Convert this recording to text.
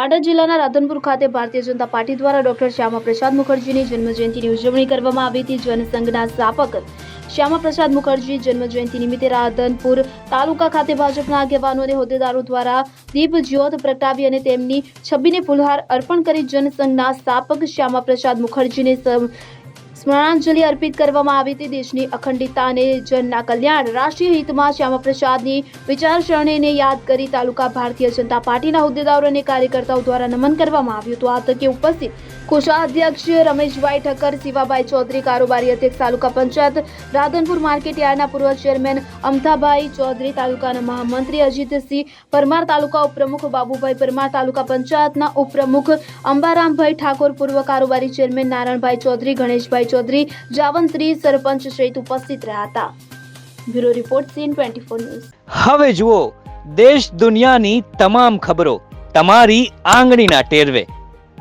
પાટણ જિલ્લાના રાધનપુર ખાતે ભારતીય જનતા પાર્ટી દ્વારા ડોક્ટર શ્યામા પ્રસાદ મુખર્જીની જન્મજયંતિની ઉજવણી કરવામાં આવી હતી. જનસંઘના સ્થાપક શ્યામા પ્રસાદ મુખર્જી જન્મજયંતિ નિમિત્તે રાધનપુર તાલુકા ખાતે ભાજપના આગેવાનો અને હોદ્દેદારો દ્વારા દીપ જ્યોત પ્રગટાવી અને તેમની છબીને ફુલહાર અર્પણ કરી જનસંઘના સ્થાપક શ્યામા પ્રસાદ મુખર્જીને સ્મરણાંજલિ અર્પિત કરવામાં આવી હતી દેશની અખંડિતતા અને જનના કલ્યાણ. રાષ્ટ્રીય હિતમાં શ્યામા પ્રસાદની વિચારસરણીને યાદ કરી તાલુકા ભારતીય જનતા પાર્ટીના હોદ્દેદારો અને કાર્યકર્તાઓ દ્વારા નમન કરવામાં આવ્યું હતું. આ તકે ઉપસ્થિત કોષાધ્યક્ષ રમેશભાઈ ઠક્કર, શિવાભાઈ ચૌધરી, કારોબારી અધ્યક્ષ તાલુકા પંચાયત, રાધનપુર માર્કેટ યાર્ડના પૂર્વ ચેરમેન અમથાભાઈ ચૌધરી, તાલુકાના મહામંત્રી અજીતસિંહ, પરમાર તાલુકા ઉપપ્રમુખ બાબુભાઈ પરમાર, તાલુકા પંચાયતના ઉપપ્રમુખ અંબારામભાઈ ઠાકોર, પૂર્વ કારોબારી ચેરમેન નારાયણભાઈ ચૌધરી, ગણેશભાઈ ચૌધરી જાવંત્રી સરપંચ સહિત ઉપસ્થિત રહ્યા હતા. Bureau report CN twenty four news. હવે જુઓ, દેશ દુનિયાની તમામ ખબરો તમારી આંગળીના ટેરવે.